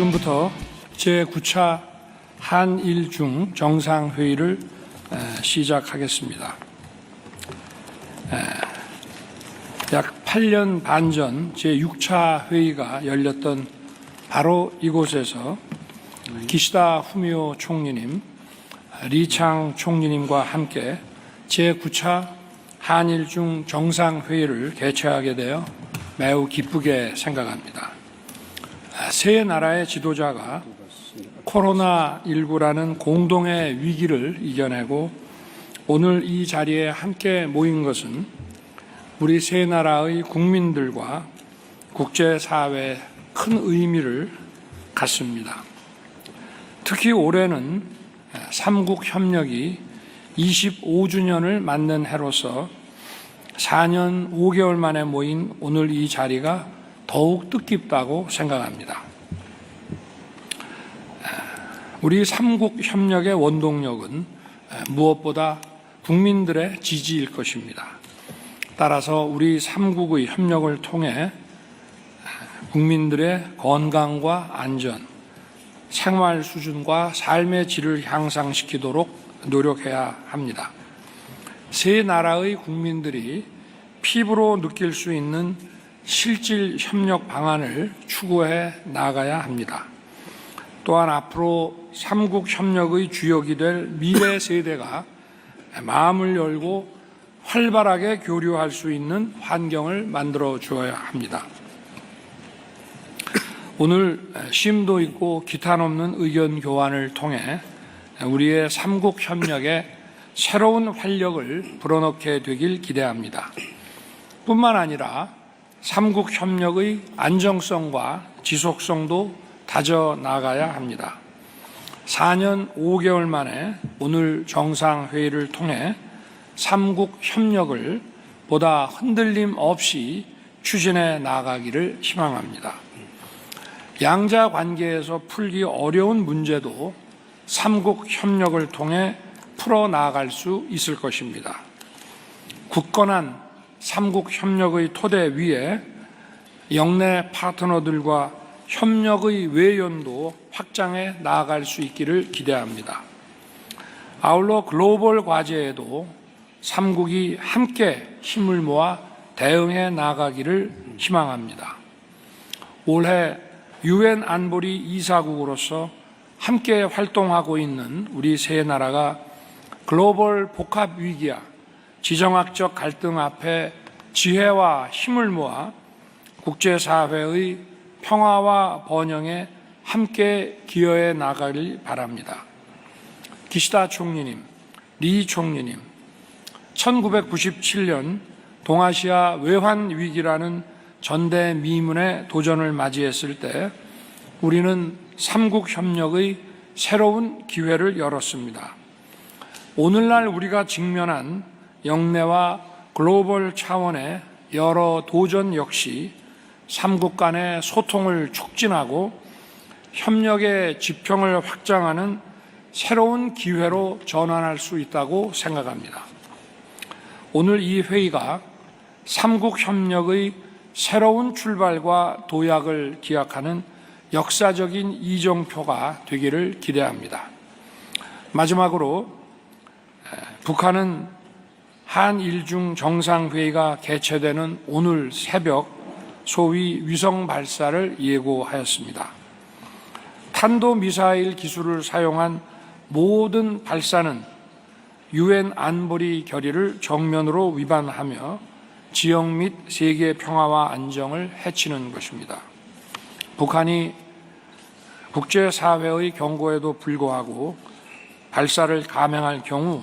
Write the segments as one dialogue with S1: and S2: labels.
S1: 지금부터 제9차 한일중 정상회의를 에, 시작하겠습니다. 에, 약 8년 반 전 제6차 회의가 열렸던 바로 이곳에서 기시다 후미오 총리님, 리창 총리님과 함께 제9차 한일중 정상회의를 개최하게 되어 매우 기쁘게 생각합니다. 세 나라의 지도자가 코로나19라는 공동의 위기를 이겨내고 오늘 이 자리에 함께 모인 것은 우리 세 나라의 국민들과 국제사회에 큰 의미를 갖습니다. 특히 올해는 삼국 협력이 25주년을 맞는 해로서 4년 5개월 만에 모인 오늘 이 자리가 더욱 뜻깊다고 생각합니다. 우리 삼국 협력의 원동력은 무엇보다 국민들의 지지일 것입니다. 따라서 우리 삼국의 협력을 통해 국민들의 건강과 안전, 생활 수준과 삶의 질을 향상시키도록 노력해야 합니다. 세 나라의 국민들이 피부로 느낄 수 있는 실질 협력 방안을 추구해 나가야 합니다. 또한 앞으로 삼국 협력의 주역이 될 미래 세대가 마음을 열고 활발하게 교류할 수 있는 환경을 만들어 주어야 합니다. 오늘 심도 있고 기탄 없는 의견 교환을 통해 우리의 삼국 협력에 새로운 활력을 불어넣게 되길 기대합니다. 뿐만 아니라 삼국 협력의 안정성과 지속성도 다져 나가야 합니다. 4년 5개월 만에 오늘 정상회의를 통해 삼국 협력을 보다 흔들림 없이 추진해 나가기를 희망합니다. 양자 관계에서 풀기 어려운 문제도 삼국 협력을 통해 풀어 나갈 수 있을 것입니다. 굳건한 삼국 협력의 토대 위에 영내 파트너들과 협력의 외연도 확장해 나아갈 수 있기를 기대합니다. 아울러 글로벌 과제에도 삼국이 함께 힘을 모아 대응해 나가기를 희망합니다. 올해 유엔 안보리 이사국으로서 함께 활동하고 있는 우리 세 나라가 글로벌 복합 위기와 지정학적 갈등 앞에 지혜와 힘을 모아 국제사회의 평화와 번영에 함께 기여해 나가길 바랍니다. 기시다 총리님, 리 총리님, 1997년 동아시아 외환 위기라는 전대미문의 도전을 맞이했을 때 우리는 삼국 협력의 새로운 기회를 열었습니다. 오늘날 우리가 직면한 영내와 글로벌 차원의 여러 도전 역시 삼국 간의 소통을 촉진하고 협력의 지평을 확장하는 새로운 기회로 전환할 수 있다고 생각합니다. 오늘 이 회의가 삼국 협력의 새로운 출발과 도약을 기약하는 역사적인 이정표가 되기를 기대합니다. 마지막으로 북한은 한일중 정상회의가 개최되는 오늘 새벽 소위 위성 발사를 예고하였습니다. 탄도미사일 기술을 사용한 모든 발사는 유엔 안보리 결의를 정면으로 위반하며 지역 및 세계 평화와 안정을 해치는 것입니다. 북한이 국제사회의 경고에도 불구하고 발사를 감행할 경우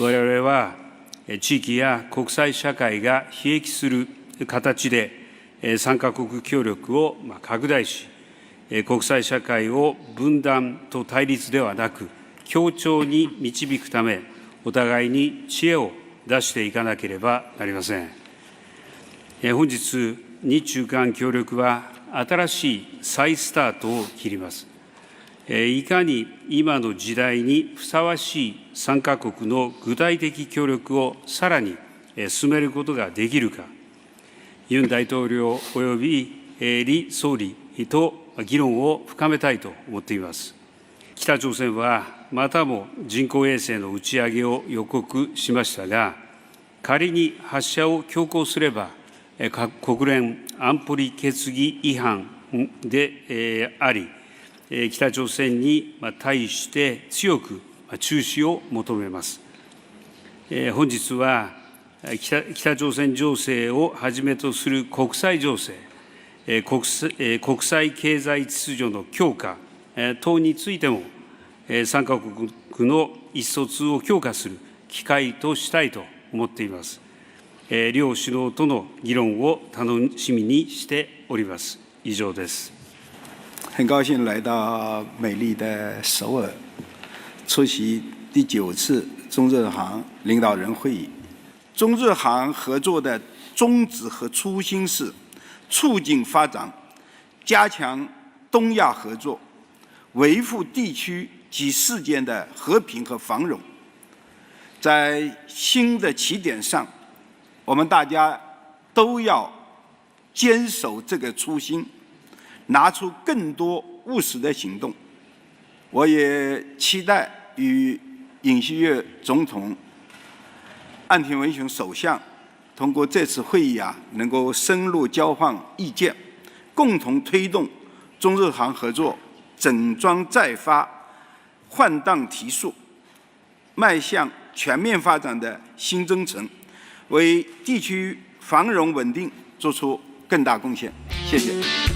S2: 我々はえ地域や国際社会が悲益する形で参加国協力を拡大し、国際社会を分断と対立ではなく、協調に導くため、お互いに知恵を出していかなければなりません。本日、日中間協力は新しい再スタートを切ります。いかに今の時代にふさわしい参加国の具体的協力をさらに進めることができるか、ユン大統領及び李総理と議論を深めたいと思っています。北朝鮮はまたも人工衛星の打ち上げを予告しましたが、仮に発射を強行すれば、国連安保理決議違反であり、北朝鮮に対して強く中止を求めます。本日は北北朝鮮情勢をはじめとする国際情勢、国際えー国際経済秩序の強化等についても、参加国の意思疎通を強化する機会としたいと思っています。両首脳との議論を楽しみにしております。以上です。
S3: 很高兴来到美丽的首尔，出席第九次中日韩领导人会议。中日韩合作的宗旨和初心是促进发展、加强东亚合作、维护地区及世界的和平和繁荣。在新的起点上，我们大家都要坚守这个初心。拿出更多务实的行动。我也期待与尹锡悦总统、岸田文雄首相通过这次会议啊，能够深入交换意见，共同推动中日韩合作整装再发、换挡提速，迈向全面发展的新征程，为地区繁荣稳定做出更大贡献。谢谢。